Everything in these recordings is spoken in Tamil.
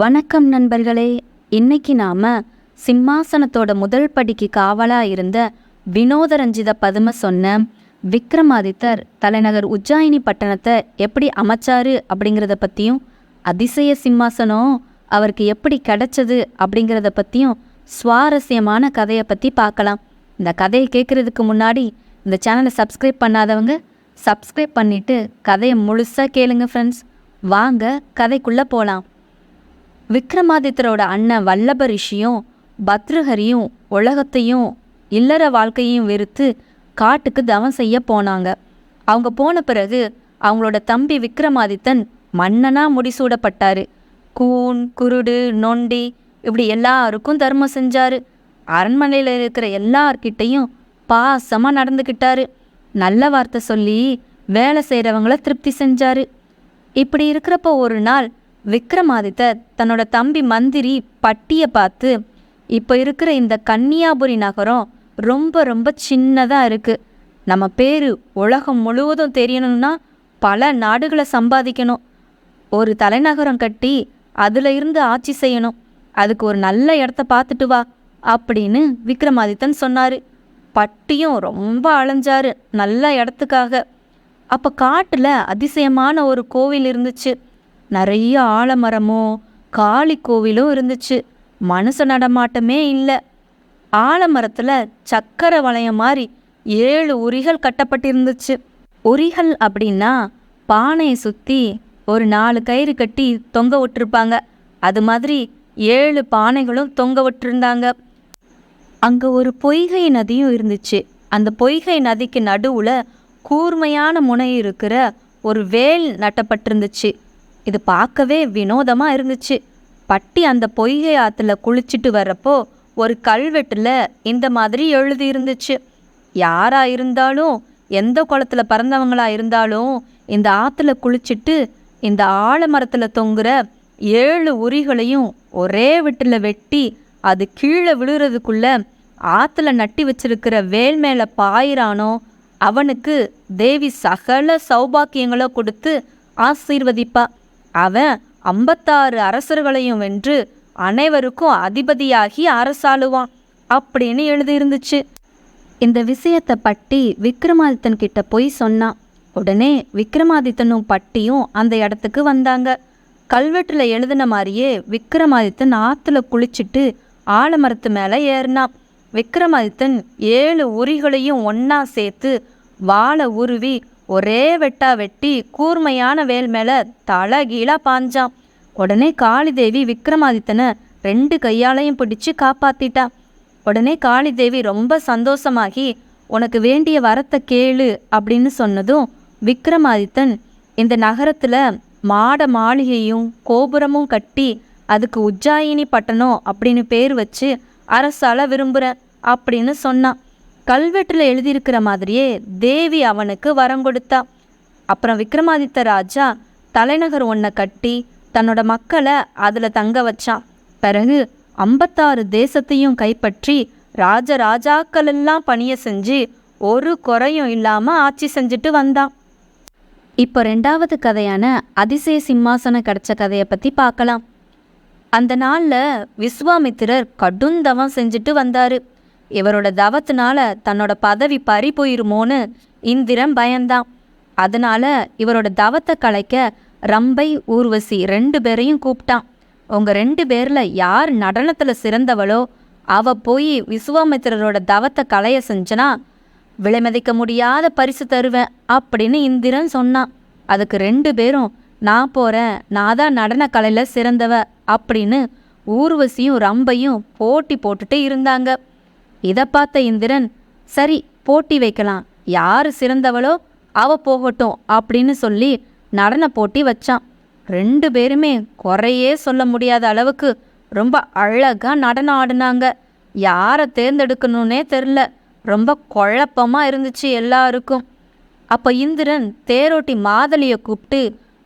வணக்கம் நண்பர்களே. இன்னைக்கு நாம சிம்மாசனத்தோட முதல் படிக்கு காவலா இருந்த வினோதரஞ்சித பதும சொன்ன விக்ரமாதித்தர் தலைநகர் உஜ்ஜாயினி பட்டணத்தை எப்படி அமைச்சாரு அப்படிங்கிறத பற்றியும் அதிசய சிம்மாசனம் அவருக்கு எப்படி கிடைச்சது அப்படிங்கிறத பற்றியும் சுவாரஸ்யமான கதையை பற்றி பார்க்கலாம். இந்த கதையை கேட்குறதுக்கு முன்னாடி இந்த சேனலை சப்ஸ்கிரைப் பண்ணாதவங்க சப்ஸ்கிரைப் பண்ணிட்டு கதையை முழுசாக கேளுங்க ஃப்ரெண்ட்ஸ் வாங்க கதைக்குள்ளே போகலாம் விக்ரமாதித்தரோட அண்ணன் வல்லப ரிஷியும் பத்ருஹரியும் உலகத்தையும் இல்லற வாழ்க்கையும் வெறுத்து காட்டுக்கு தவம் செய்ய போனாங்க. அவங்க போன பிறகு அவங்களோட தம்பி விக்ரமாதித்தன் மன்னனா முடிசூடப்பட்டாரு. கூன் குருடு நொண்டி இப்படி எல்லாருக்கும் தர்மம் செஞ்சாரு. அரண்மனையில் இருக்கிற எல்லார்கிட்டையும் பாசமாக நடந்துக்கிட்டாரு நல்ல வார்த்தை சொல்லி வேலை செய்கிறவங்கள திருப்தி செஞ்சாரு. இப்படி இருக்கிறப்போ ஒரு நாள் விக்ரமாதித்தர் தன்னோட தம்பி மந்திரி பட்டியை பார்த்து இப்போ இருக்கிற இந்த கன்னியாபுரி நகரம் ரொம்ப ரொம்ப சின்னதாக இருக்குது நம்ம பேர் உலகம் முழுவதும் தெரியணும்னா பல நாடுகளை சம்பாதிக்கணும். ஒரு தலைநகரம் கட்டி அதில் இருந்து ஆட்சி செய்யணும். அதுக்கு ஒரு நல்ல இடத்த பார்த்துட்டு வா அப்படின்னு விக்ரமாதித்தன் சொன்னார். பட்டியும் ரொம்ப அலைஞ்சாரு நல்ல இடத்துக்காக. அப்போ காட்டில் அதிசயமான ஒரு கோவில் இருந்துச்சு. நிறைய ஆலமரமும் காளி கோவிலும் இருந்துச்சு. மனுஷ நடமாட்டமே இல்லை. ஆலமரத்தில் சக்கரை வளையம் மாதிரி ஏழு உரிகள் கட்டப்பட்டிருந்துச்சு. உரிகள் அப்படின்னா பானையை சுற்றி ஒரு நாலு கயிறு கட்டி தொங்க விட்டுருப்பாங்க. அது மாதிரி ஏழு பானைகளும் தொங்க விட்டுருந்தாங்க. அங்கே ஒரு பொய்கை நதியும் இருந்துச்சு. அந்த பொய்கை நதிக்கு நடுவில் கூர்மையான முனை இருக்கிற ஒரு வேல் நட்டப்பட்டிருந்துச்சு. இது பார்க்கவே வினோதமாக இருந்துச்சு. பட்டி அந்த பொய்கை ஆற்றுல குளிச்சுட்டு வர்றப்போ ஒரு கல்வெட்டில் இந்த மாதிரி எழுதி இருந்துச்சு. யாராக இருந்தாலும் எந்த குளத்துல பிறந்தவங்களாக இருந்தாலும் இந்த ஆற்றுல குளிச்சுட்டு இந்த ஆலமரத்தில் தொங்குற ஏழு உரிகளையும் ஒரே வெட்டில் வெட்டி அது கீழே விழுறதுக்குள்ள ஆற்றுல நட்டி வச்சிருக்கிற வேல் மேலே பாயிறானோ அவனுக்கு தேவி சகல சௌபாக்கியங்களோ கொடுத்து ஆசீர்வதிப்பா. அவன் ஐம்பத்தாறு அரசர்களையும் வென்று அனைவருக்கும் அதிபதியாகி அரசாளுவான் அப்படின்னு எழுதியிருந்துச்சு. இந்த விஷயத்தை பட்டி விக்ரமாதித்தன் கிட்ட போய் சொன்னான் உடனே விக்ரமாதித்தனும் பட்டியும் அந்த இடத்துக்கு வந்தாங்க. கல்வெட்டில் எழுதின மாதிரியே விக்ரமாதித்தன் ஆற்றுல குளிச்சுட்டு ஆலமரத்து மேலே ஏறினான். விக்ரமாதித்தன் ஏழு உரிகளையும் ஒன்றா சேர்த்து வாழை உருவி ஒரே வெட்டா வெட்டி கூர்மையான வேல் மேலே தலகீழா பாஞ்சான் உடனே காளிதேவி விக்ரமாதித்தனை ரெண்டு கையாலையும் பிடிச்சு காப்பாத்திட்டா. உடனே காளிதேவி ரொம்ப சந்தோஷமாகி உனக்கு வேண்டிய வரத்தை கேளு அப்படின்னு சொன்னதும் விக்ரமாதித்தன் இந்த நகரத்தில் மாட மாளிகையும் கோபுரமும் கட்டி அதுக்கு உஜ்ஜாயினி பட்டணம் அப்படின்னு பேர் வச்சு அரசால விரும்புகிறேன் அப்படின்னு சொன்னான் கல்வெட்டில் எழுதியிருக்கிற மாதிரியே தேவி அவனுக்கு வரம் கொடுத்தா. அப்புறம் விக்ரமாதித்த ராஜா தலைநகர் ஒன்றை கட்டி தன்னோட மக்களை அதில் தங்க வச்சான் பிறகு ஐம்பத்தாறு தேசத்தையும் கைப்பற்றி ராஜ ராஜாக்கள் எல்லாம் பணியை செஞ்சு ஒரு குறையும் இல்லாமல் ஆட்சி செஞ்சுட்டு வந்தான். இப்போ ரெண்டாவது கதையான அதிசய சிம்மாசனம் கிடச்ச கதையை பற்றி பார்க்கலாம். அந்த நாளில் விஸ்வாமித்திரர் கடுந்தவம் செஞ்சுட்டு வந்தார். இவரோட தவத்தினால தன்னோட பதவி பறி போயிருமோன்னு இந்திரன் பயந்தான். அதனால இவரோட தவத்தை கலைக்க ரம்பை ஊர்வசி ரெண்டு பேரையும் கூப்பிட்டான். உங்க ரெண்டு பேரில் யார் நடனத்தில் சிறந்தவளோ அவ போய் விஸ்வாமித்திரரோட தவத்தை கலைய செஞ்சனா விலைமதிக்க முடியாத பரிசு தருவேன் அப்படின்னு இந்திரன் சொன்னான். அதுக்கு ரெண்டு பேரும் நான் போகிறேன் நான் தான் நடனக்கலையில் சிறந்தவ அப்படின்னு ஊர்வசியும் ரம்பையும் போட்டி போட்டுட்டு இருந்தாங்க. இதை பார்த்த இந்திரன் சரி போட்டி வைக்கலாம். யார் சிறந்தவளோ அவ போகட்டும் அப்படின்னு சொல்லி நடன போட்டி வச்சான். ரெண்டு பேருமே குறையே சொல்ல முடியாத அளவுக்கு ரொம்ப அழகாக நடனம் ஆடினாங்க. யாரை தேர்ந்தெடுக்கணும்னே தெரில. ரொம்ப குழப்பமாக இருந்துச்சு எல்லாருக்கும். அப்போ இந்திரன் தேரோட்டி மாதலியை கூப்பிட்டு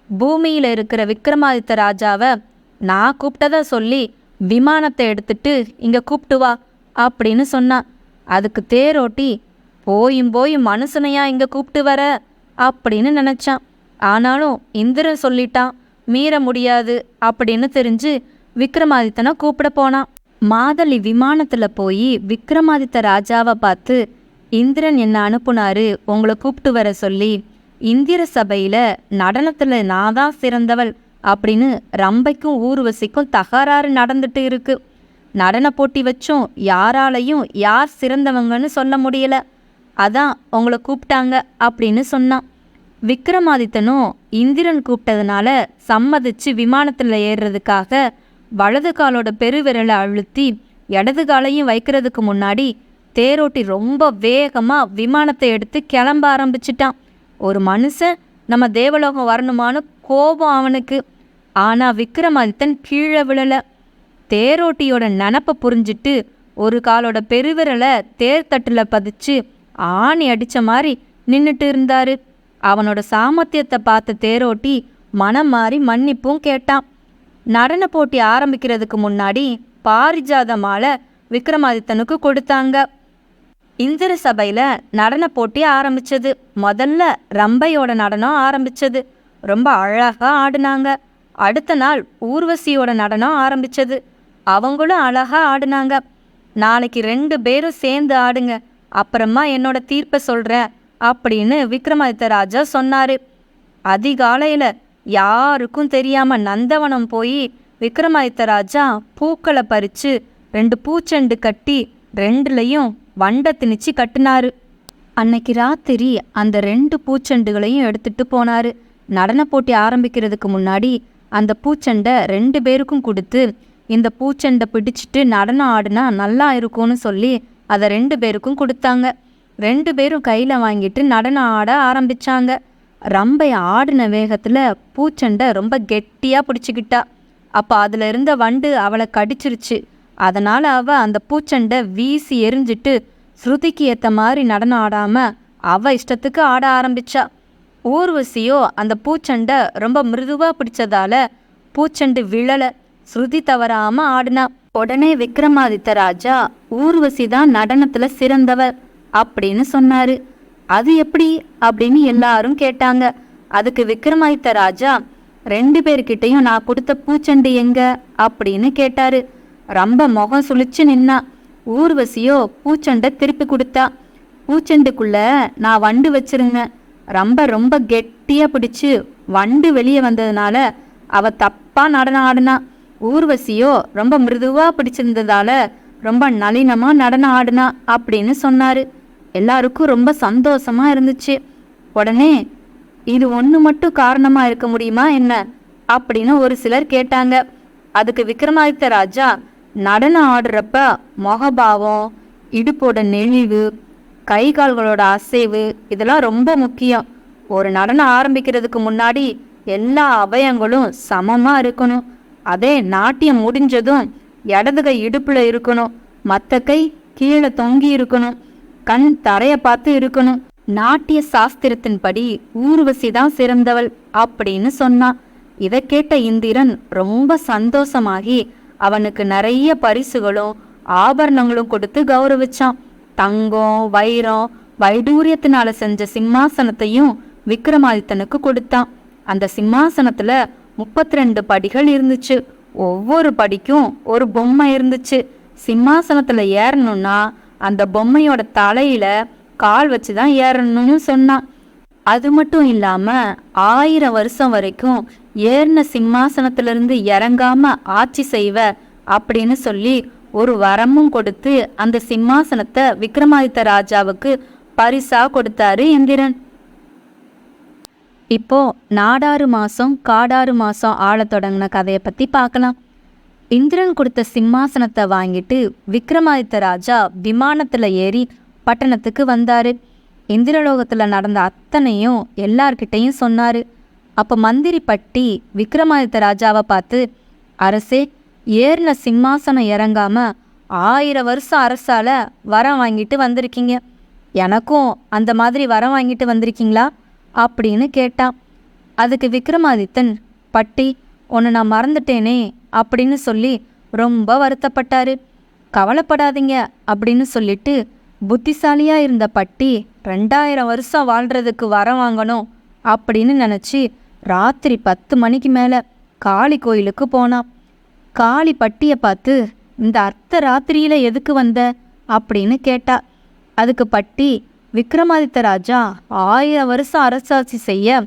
பூமியில் இருக்கிற விக்ரமாதித்த ராஜாவை நான் கூப்பிட்டதா சொல்லி விமானத்தை எடுத்துட்டு இங்கே கூப்பிட்டு வா. அப்படின்னு சொன்னான். அதுக்கு தேரோட்டி போயும் போயும் மனுஷனையா இங்கே கூப்பிட்டு வர? அப்படின்னு நினச்சான். ஆனாலும் இந்திரன் சொல்லிட்டான் மீற முடியாது அப்படின்னு தெரிஞ்சு விக்ரமாதித்தனை கூப்பிட போனான். மாதளி விமானத்தில் போய் விக்ரமாதித்த ராஜாவை பார்த்து இந்திரன் என்ன அனுப்புனாரு? உங்களை கூப்பிட்டு வர சொல்லி இந்திர சபையில் நடனத்தில் நான் தான் சிறந்தவள் அப்படின்னு ரம்பைக்கும் ஊர்வசிக்கும் தகராறு நடந்துட்டு இருக்கு. நடன போட்டி வச்சும் யாராலையும் யார் சிறந்தவங்கன்னு சொல்ல முடியல. அதான் உங்களை கூப்பிட்டாங்க அப்படின்னு சொன்னான். விக்ரமாதித்தனும் இந்திரன் கூப்பிட்டதுனால சம்மதிச்சு விமானத்தில் ஏறுறதுக்காக வலது காலோட பெருவிரலை அழுத்தி இடது காலையும் வைக்கிறதுக்கு முன்னாடி தேரோட்டி ரொம்ப வேகமாக விமானத்தை எடுத்து கிளம்ப ஆரம்பிச்சிட்டான். ஒரு மனுஷன் நம்ம தேவலோகம் வரணுமான்னு கோபம் அவனுக்கு. ஆனால் விக்ரமாதித்தன் கீழே விழலை. தேரோட்டியோட நினப்பை புரிஞ்சிட்டு ஒரு காலோட பெருவிரலை தேர்தட்டில் பதிச்சு ஆணி அடிச்ச மாதிரி நின்றுட்டு இருந்தாரு. அவனோட சாமர்த்தியத்தை பார்த்த தேரோட்டி மனம் மாறி மன்னிப்பும் கேட்டான். நடன போட்டி ஆரம்பிக்கிறதுக்கு முன்னாடி பாரிஜாத மாலை விக்ரமாதித்தனுக்கு கொடுத்தாங்க. இந்திர சபையில் நடன போட்டி ஆரம்பிச்சது. முதல்ல ரம்பையோட நடனம் ஆரம்பிச்சது. ரொம்ப அழகா ஆடினாங்க. அடுத்த நாள் ஊர்வசியோட நடனம் ஆரம்பிச்சது. அவங்களும் அழகா ஆடுனாங்க. நாளைக்கு ரெண்டு பேரும் சேர்ந்து ஆடுங்க. அப்புறமா என்னோட தீர்ப்பை சொல்றேன் அப்படின்னு விக்ரமாதித்த ராஜா சொன்னாரு. அதிகாலையில யாருக்கும் தெரியாம நந்தவனம் போய் விக்ரமாதித்த ராஜா பூக்களை பறிச்சு ரெண்டு பூச்செண்டு கட்டி ரெண்டுலையும் வண்டை திணிச்சு கட்டினாரு. அன்னைக்கு ராத்திரி அந்த ரெண்டு பூச்செண்டுகளையும் எடுத்துட்டு போனாரு. நடன போட்டி ஆரம்பிக்கிறதுக்கு முன்னாடி அந்த பூச்செண்டை ரெண்டு பேருக்கும் கொடுத்து இந்த பூச்செண்டை பிடிச்சிட்டு நடனம் ஆடினா நல்லா இருக்கும்னு சொல்லி அதை ரெண்டு பேருக்கும் கொடுத்தாங்க. ரெண்டு பேரும் கையில் வாங்கிட்டு நடனம் ஆட ஆரம்பிச்சாங்க. ரம்பை ஆடின வேகத்தில் பூச்செண்டை ரொம்ப கெட்டியாக பிடிச்சிக்கிட்டா. அப்போ அதில் இருந்த வண்டு அவளை கடிச்சிருச்சு. அதனால் அவள் அந்த பூச்செண்டை வீசி எரிஞ்சிட்டு ஸ்ருதிக்கு ஏற்ற மாதிரி நடனம் ஆடாமல் அவள் இஷ்டத்துக்கு ஆட ஆரம்பிச்சா. ஊர்வசியோ அந்த பூச்செண்டை ரொம்ப மிருதுவாக பிடிச்சதால பூச்செண்டு விழலை. ஸ்ருதி தவறாம ஆடினா உடனே விக்ரமாதித்த ராஜா ஊர்வசி தான் நடனத்துல சிறந்தவர் அப்படின்னு சொன்னாரு. அது எப்படி? அப்படின்னு எல்லாரும் கேட்டாங்க. அதுக்கு விக்ரமாதித்த ராஜா ரெண்டு பேர்கிட்டையும் நான் கொடுத்த பூச்செண்டு எங்க? அப்படின்னு கேட்டாரு. ரொம்ப முகம் சுழிச்சு நின்னா ஊர்வசியோ பூச்செண்டை திருப்பி கொடுத்தா பூச்செண்டுக்குள்ள நான் வண்டு வச்சிருங்க. ரொம்ப ரொம்ப கெட்டியா பிடிச்சு வண்டு வெளியே வந்ததுனால அவ தப்பா நடனம் ஆடினா ஊர்வசியோ ரொம்ப மிருதுவாக பிடிச்சிருந்ததால ரொம்ப நளினமாக நடனம் ஆடினா அப்படின்னு சொன்னார். எல்லாருக்கும் ரொம்ப சந்தோஷமா இருந்துச்சு. உடனே இது ஒன்று மட்டும் காரணமாக இருக்க முடியுமா என்ன? அப்படின்னு ஒரு சிலர் கேட்டாங்க. அதுக்கு விக்ரமாதித்த ராஜா நடனம் ஆடுறப்ப முகபாவம் இடுப்போட நெளிவு கை கால்களோட அசைவு இதெல்லாம் ரொம்ப முக்கியம். ஒரு நடனம் ஆரம்பிக்கிறதுக்கு முன்னாடி எல்லா அவயங்களும் சமமாக இருக்கணும். அதே நாட்டியம் முடிஞ்சதும் இடது கை இடுப்புல இருக்கணும். மற்ற கை கீழே தொங்கி இருக்கணும். கண் தரைய பார்த்து இருக்கணும். நாட்டிய சாஸ்திரத்தின்படி ஊர்வசி தான் சிறந்தவள் அப்படின்னு சொன்னான் இதை கேட்ட இந்திரன் ரொம்ப சந்தோஷமாகி அவனுக்கு நிறைய பரிசுகளும் ஆபரணங்களும் கொடுத்து கௌரவிச்சான். தங்கம் வைரம் வைடூரியத்தினால செஞ்ச சிம்மாசனத்தையும் விக்ரமாதித்தனுக்கு கொடுத்தான். அந்த சிம்மாசனத்துல முப்பத்தி ரெண்டு படிகள் இருந்துச்சு. ஒவ்வொரு படிக்கும் ஒரு பொம்மை இருந்துச்சு. சிம்மாசனத்தில் ஏறணும்னா அந்த பொம்மையோட தலையில கால் வச்சு தான் ஏறணும்னு சொன்னான். அது மட்டும் இல்லாமல் ஆயிரம் வருஷம் வரைக்கும் ஏறின சிம்மாசனத்திலிருந்து இறங்காம ஆட்சி செய்வ அப்படின்னு சொல்லி ஒரு வரமும் கொடுத்து அந்த சிம்மாசனத்தை விக்ரமாதித்த ராஜாவுக்கு பரிசா கொடுத்தாரு இந்திரன். இப்போ நாடாறு மாதம் காடாறு மாதம் ஆள தொடங்கின கதையை பற்றி பார்க்கலாம். இந்திரன் கொடுத்த சிம்மாசனத்தை வாங்கிட்டு விக்ரமாதித்த ராஜா விமானத்தில் ஏறி பட்டணத்துக்கு வந்தார். இந்திரலோகத்தில் நடந்த அத்தனையும் எல்லார்கிட்டையும் சொன்னார். அப்போ மந்திரி பட்டி விக்ரமாதித்த ராஜாவை பார்த்து அரசே ஏறின சிம்மாசனம் இறங்காமல் ஆயிரம் வருஷம் அரசால் வரம் வாங்கிட்டு வந்திருக்கீங்க. எனக்கும் அந்த மாதிரி வரம் வாங்கிட்டு வந்திருக்கீங்களா? அப்படின்னு கேட்டான் அதுக்கு விக்ரமாதித்தன் பட்டி உன்னை நான் மறந்துட்டேனே அப்படின்னு சொல்லி ரொம்ப வருத்தப்பட்டாரு. கவலைப்படாதீங்க அப்படின்னு சொல்லிட்டு புத்திசாலியாக இருந்த பட்டி ரெண்டாயிரம் வருஷம் வாழ்கிறதுக்கு வரம் வாங்கணும் அப்படின்னு நினச்சி ராத்திரி பத்து மணிக்கு மேலே காளி கோயிலுக்கு போனான் காளி பட்டியை பார்த்து இந்த அர்த்த ராத்திரியில் எதுக்கு வந்த? அப்படின்னு கேட்டா அதுக்கு பட்டி விக்ரமாதித்த ராஜா ஆயிரம் வருஷம் அரசாட்சி செய்ய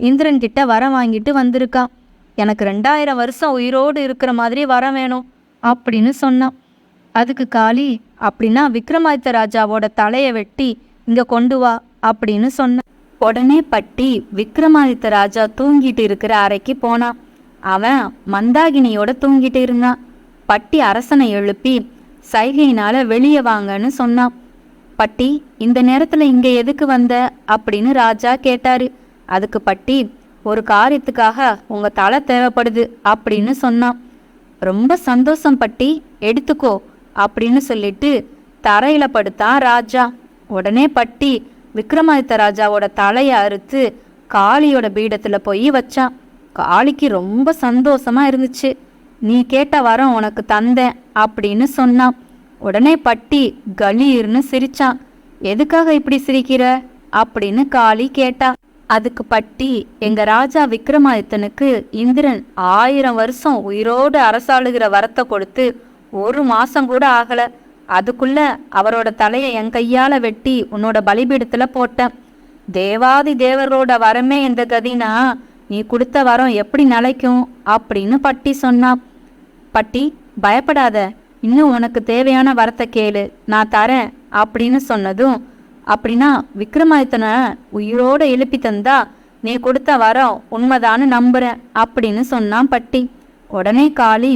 இந்திரன் கிட்ட வரம் வாங்கிட்டு வந்திருக்கான் எனக்கு ரெண்டாயிரம் வருஷம் உயிரோடு இருக்கிற மாதிரி வரம் வேணும் அப்படின்னு சொன்னான். அதுக்கு காளி அப்படின்னா விக்ரமாதித்த ராஜாவோட தலையை வெட்டி இங்கே கொண்டு வா அப்படின்னு சொன்னான். உடனே பட்டி விக்ரமாதித்த ராஜா தூங்கிட்டு இருக்கிற அறைக்கு போனான் அவன் மந்தாகினியோட தூங்கிட்டு இருந்தான். பட்டி அரசனை எழுப்பி சைகையினால வெளியே வாங்கன்னு சொன்னான். பட்டி இந்த நேரத்துல இங்க எதுக்கு வந்த? அப்படின்னு ராஜா கேட்டாரு. அதுக்கு பட்டி ஒரு காரியத்துக்காக உங்க தலை தேவைப்படுது அப்படின்னு சொன்னான். ரொம்ப சந்தோஷம் பட்டி எடுத்துக்கோ அப்படின்னு சொல்லிட்டு தரையில படுத்தான் ராஜா. உடனே பட்டி விக்ரமாதித்த ராஜாவோட தலையை அறுத்து காளியோட பீடத்துல போய் வச்சான். காளிக்கு ரொம்ப சந்தோஷமா இருந்துச்சு. நீ கேட்ட வரம் உனக்கு தந்தேன் அப்படின்னு சொன்னான். உடனே பட்டி கலீர்னு சிரிச்சான் எதுக்காக இப்படி சிரிக்கிற? அப்படின்னு காளி கேட்டா. அதுக்கு பட்டி எங்க ராஜா விக்ரமாதித்தனுக்கு இந்திரன் ஆயிரம் வருஷம் உயிரோடு அரசாளுகிற வரத்தை கொடுத்து ஒரு மாசம் கூட ஆகல. அதுக்குள்ள அவரோட தலையை என் கையால வெட்டி உன்னோட பலிபீடத்துல போட்டேன். தேவாதி தேவரோட வரமே இந்த கதினா நீ கொடுத்த வரம் எப்படி நிலைக்கும்? அப்படின்னு பட்டி சொன்னா பட்டி பயப்படாத. இன்னும் உனக்கு தேவையான வரத்தை கேளு நான் தரேன் அப்படின்னு சொன்னதும் அப்படின்னா விக்ரமாதித்தனை உயிரோடு எழுப்பி தந்தா நீ கொடுத்த வரம் உண்மைதான்னு நம்புறேன் அப்படின்னு சொன்னான் பட்டி. உடனே காளி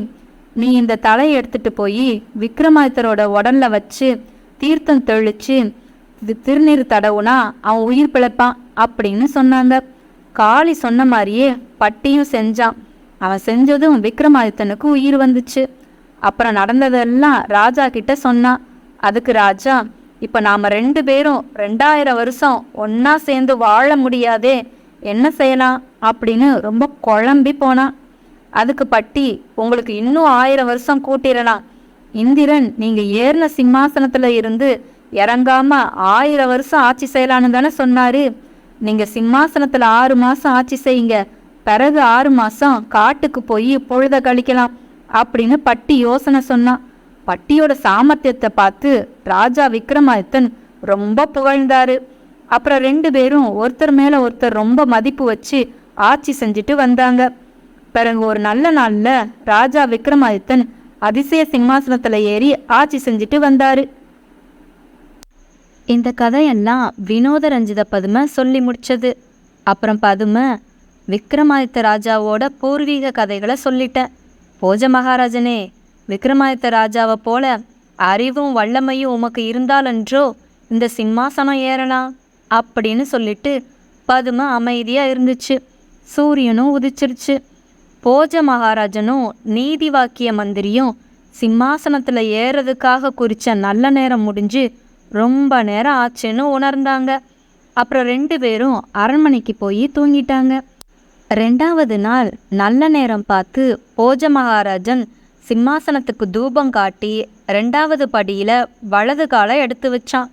நீ இந்த தலையை எடுத்துட்டு போய் விக்ரமாதித்தரோட உடல்ல வச்சு தீர்த்தம் தெளிச்சு இது திருநீர் தடவுனா அவன் உயிர் பிழைப்பான் அப்படின்னு சொன்னாங்க. காளி சொன்ன மாதிரியே பட்டியும் செஞ்சான். அவன் செஞ்சதும் விக்ரமாதித்தனுக்கு உயிர் வந்துச்சு. அப்புறம் நடந்ததெல்லாம் ராஜா கிட்ட சொன்னான் அதுக்கு ராஜா இப்போ நாம் ரெண்டு பேரும் ரெண்டாயிரம் வருஷம் ஒன்றா சேர்ந்து வாழ முடியாதே என்ன செய்யலாம்? அப்படின்னு ரொம்ப குழம்பி போனான் அதுக்கு பட்டி உங்களுக்கு இன்னும் ஆயிரம் வருஷம் கூட்டிடலாம். இந்திரன் நீங்கள் ஏறின சிம்மாசனத்தில் இருந்து இறங்காம ஆயிரம் வருஷம் ஆட்சி செய்யலான்னு தானே சொன்னாரு. நீங்கள் சிம்மாசனத்தில் ஆறு மாதம் ஆட்சி செய்யுங்க. பிறகு ஆறு மாதம் காட்டுக்கு போய் பொழுத கழிக்கலாம். அப்படின்னு பட்டி யோசனை சொன்னான் பட்டியோட சாமர்த்தியத்தை பார்த்து ராஜா விக்ரமாதித்தன் ரொம்ப புகழ்ந்தாரு. அப்புறம் ரெண்டு பேரும் ஒருத்தர் மேல ஒருத்தர் ரொம்ப மதிப்பு வச்சு ஆட்சி செஞ்சுட்டு வந்தாங்க. பிறகு ஒரு நல்ல நாள்ல ராஜா விக்ரமாதித்தன் அதிசய சிம்மாசனத்துல ஏறி ஆட்சி செஞ்சுட்டு வந்தாரு. இந்த கதையெல்லாம் வினோத ரஞ்சித பதுமை சொல்லி முடிச்சது. அப்புறம் பதுமை விக்ரமாதித்த ராஜாவோட பூர்வீக கதைகளை சொல்லிட்டேன். போஜ மகாராஜனே விக்ரமாதித்த ராஜாவை போல அறிவும் வல்லமையும் உமக்கு இருந்தாலன்றோ இந்த சிம்மாசனம் ஏறலாம்? அப்படின்னு சொல்லிட்டு பதும அமைதியாக இருந்துச்சு. சூரியனும் உதிச்சிருச்சு. போஜ மகாராஜனும் நீதி வாக்கிய மந்திரியும் சிம்மாசனத்தில் ஏறதுக்காக குறித்த நல்ல நேரம் முடிஞ்சு ரொம்ப நேரம் ஆச்சுன்னு உணர்ந்தாங்க. அப்புறம் ரெண்டு பேரும் அரண்மனைக்கு போய் தூங்கிட்டாங்க. ரெண்டாவது நாள் நல்ல நேரம் பார்த்து போஜ மகாராஜன் சிம்மாசனத்துக்கு தூபம் காட்டி ரெண்டாவது படியில் வலது காலை எடுத்து வச்சான்.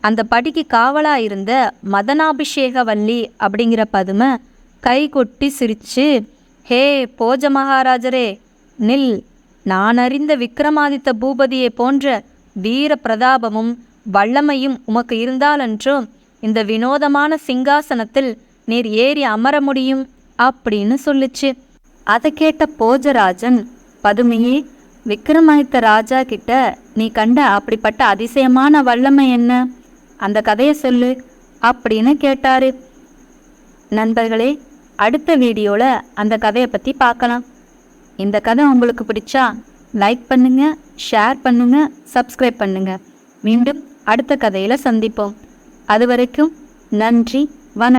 அந்த படிக்கு காவலாக இருந்த மதனாபிஷேகவல்லி அப்படிங்கிற பதுமை கை கொட்டி சிரித்து ஹே போஜ மகாராஜரே நில். நான் அறிந்த விக்ரமாதித்த பூபதியை போன்ற வீர பிரதாபமும் வல்லமையும் உமக்கு இருந்தாலன்றும் இந்த வினோதமான சிங்காசனத்தில் நீர் ஏறி அமர முடியும்? அப்படின்னு சொல்லுச்சு. அதை கேட்ட போஜராஜன் பதுமையே விக்ரமாதித்த ராஜா கிட்ட நீ கண்ட அப்படிப்பட்ட அதிசயமான வல்லமை என்ன? அந்த கதையை சொல்லு அப்படின்னு கேட்டாரு. நண்பர்களே அடுத்த வீடியோவில் அந்த கதையை பற்றி பார்க்கலாம். இந்த கதை உங்களுக்கு பிடிச்சா லைக் பண்ணுங்க ஷேர் பண்ணுங்க சப்ஸ்கிரைப் பண்ணுங்க. மீண்டும் அடுத்த கதையில் சந்திப்போம். அது வரைக்கும் நன்றி